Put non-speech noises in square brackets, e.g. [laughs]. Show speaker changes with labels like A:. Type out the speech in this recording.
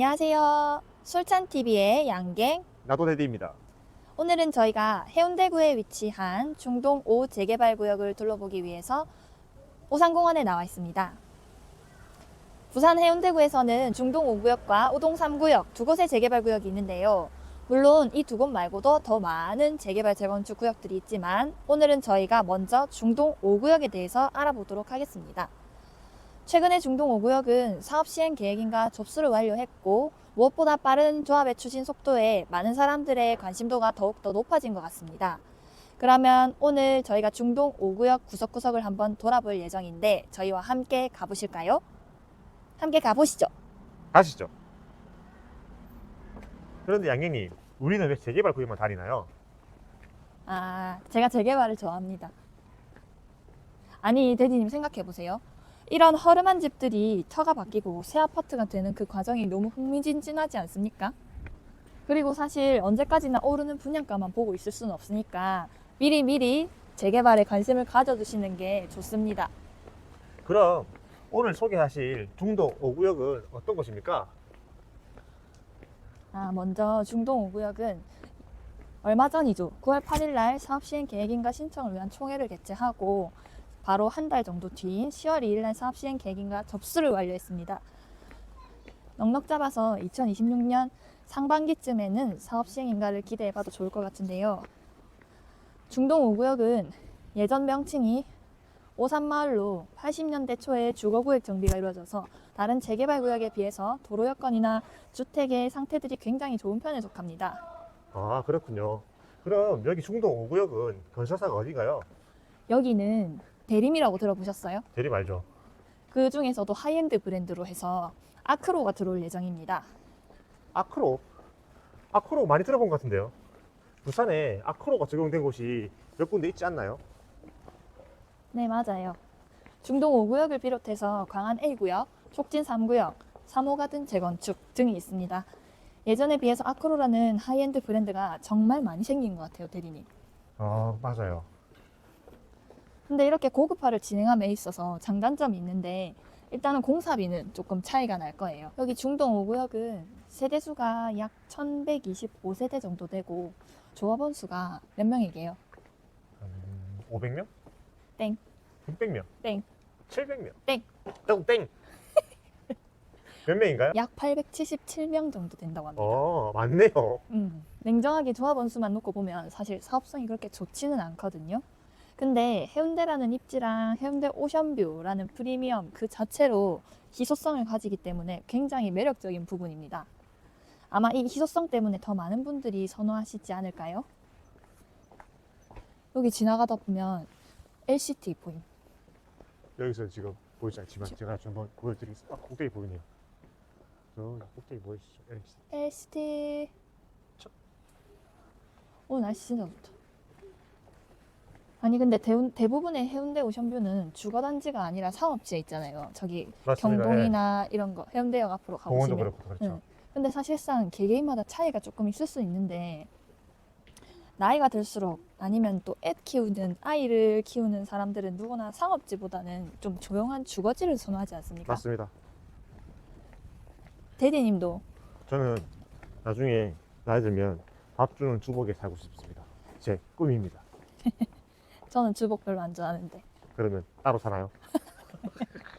A: 안녕하세요. 술찬TV의 양갱.
B: 나도 데디입니다.
A: 오늘은 저희가 해운대구에 위치한 중동 5 재개발 구역을 둘러보기 위해서 오산공원에 나와 있습니다. 부산 해운대구에서는 중동 5구역과 우동 3구역 두 곳의 재개발 구역이 있는데요. 물론 이 두 곳 말고도 더 많은 재개발 재건축 구역들이 있지만 오늘은 저희가 먼저 중동 5구역에 대해서 알아보도록 하겠습니다. 최근에 중동 5구역은 사업 시행 계획인가 접수를 완료했고 무엇보다 빠른 조합의 추진 속도에 많은 사람들의 관심도가 더욱더 높아진 것 같습니다. 그러면 오늘 저희가 중동 5구역 구석구석을 한번 돌아볼 예정인데 저희와 함께 가보실까요? 함께 가보시죠.
B: 가시죠. 그런데 양갱님, 우리는 왜 재개발 구역만 다니나요?
A: 아, 제가 재개발을 좋아합니다. 아니, 대디님 생각해 보세요. 이런 허름한 집들이 터가 바뀌고 새 아파트가 되는 그 과정이 너무 흥미진진하지 않습니까? 그리고 사실 언제까지나 오르는 분양가만 보고 있을 수는 없으니까 미리 미리 재개발에 관심을 가져두시는 게 좋습니다.
B: 그럼 오늘 소개하실 중동 5구역은 어떤 곳입니까?
A: 아, 먼저 중동 5구역은 얼마 전이죠. 9월 8일 날 사업 시행 계획인가 신청을 위한 총회를 개최하고 바로 한 달 정도 뒤인 10월 2일 날 사업 시행 계획인가 접수를 완료했습니다. 넉넉 잡아서 2026년 상반기쯤에는 사업 시행 인가를 기대해 봐도 좋을 것 같은데요. 중동 5구역은 예전 명칭이 오산마을로 80년대 초에 주거구역 정비가 이루어져서 다른 재개발 구역에 비해서 도로 여건이나 주택의 상태들이 굉장히 좋은 편에 속합니다.
B: 아, 그렇군요. 그럼 여기 중동 5구역은 건설사가 어디가요?
A: 여기는 대림이라고 들어보셨어요?
B: 대리 말죠.
A: 그 중에서도 하이엔드 브랜드로 해서 아크로가 들어올 예정입니다.
B: 아크로? 아크로 많이 들어본 것 같은데요. 부산에 아크로가 적용된 곳이 몇 군데 있지 않나요?
A: 네, 맞아요. 중동 5구역을 비롯해서 광안 A구역, 촉진 3구역, 3호가든 재건축 등이 있습니다. 예전에 비해서 아크로라는 하이엔드 브랜드가 정말 많이 생긴 것 같아요, 대리님.
B: 아, 맞아요.
A: 근데 이렇게 고급화를 진행함에 있어서 장단점이 있는데 일단은 공사비는 조금 차이가 날 거예요. 여기 중동 5구역은 세대수가 약 1125세대 정도 되고 조합원 수가 몇 명이게요?
B: 음, 500명?
A: 땡.
B: 600명?
A: 땡.
B: 700명?
A: 땡.
B: 땡. 땡. [laughs] 몇 명인가요?
A: 약 877명 정도 된다고 합니다.
B: 어, 많네요.
A: 음, 냉정하게 조합원 수만 놓고 보면 사실 사업성이 그렇게 좋지는 않거든요. 근데 해운대라는 입지랑 해운대 오션뷰라는 프리미엄 그 자체로 희소성을 가지기 때문에 굉장히 매력적인 부분입니다. 아마 이 희소성 때문에 더 많은 분들이 선호하시지 않을까요? 여기 지나가다 보면 LCT 보임.
B: 여기서 지금 보이지 않지만 제가 좀 한번 보여드리겠습니다. 아, 꼭대기 보이네요. 저 꼭대기 보이시죠? 네.
A: LCT. 오늘 날씨 진짜 좋다. 아니 근데 대, 대부분의 해운대 오션뷰는 주거 단지가 아니라 상업지에 있잖아요. 저기
B: 맞습니다.
A: 경동이나 이런 거 해운대역 앞으로
B: 예. 공원도
A: 가보시면.
B: 그렇고 그렇죠.
A: 응. 근데 사실상 개개인마다 차이가 조금 있을 수 있는데 나이가 들수록 아니면 또 애 키우는 아이를 키우는 사람들은 누구나 상업지보다는 좀 조용한 주거지를 선호하지 않습니까?
B: 맞습니다.
A: 대디님도
B: 저는 나중에 나이 들면 밥 주는 주복에 살고 싶습니다. 제 꿈입니다. [laughs]
A: 저는 주복 별로 안 좋아하는데
B: 그러면 따로 사나요? [laughs]